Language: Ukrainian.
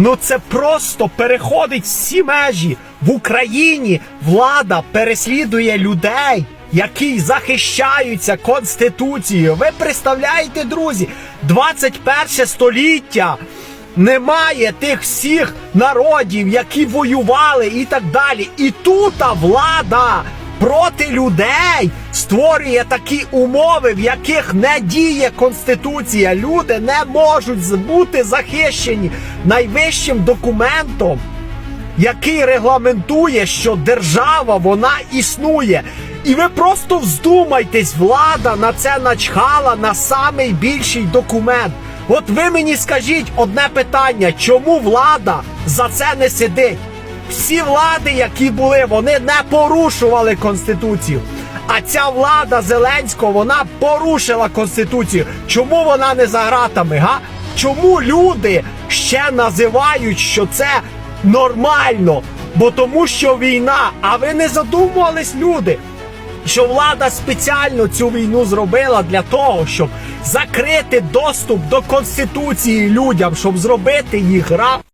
Ну це просто переходить всі межі. В Україні влада переслідує людей, які захищаються Конституцією. Ви представляєте, друзі, 21 століття. Немає тих всіх народів, які воювали і так далі. І тут влада проти людей створює такі умови, в яких не діє конституція. Люди не можуть бути захищені найвищим документом, який регламентує, що держава вона існує. І ви просто вздумайтесь, влада на це начхала на самий більший документ. От ви мені скажіть одне питання, чому влада за це не сидить? Всі влади, які були, вони не порушували конституцію. А ця влада Зеленського вона порушила конституцію. Чому вона не за гратами? Га? Чому люди ще називають, що це нормально? Бо тому що війна, а ви не задумувались, люди, що влада спеціально цю війну зробила для того, щоб закрити доступ до конституції людям, щоб зробити їх раб.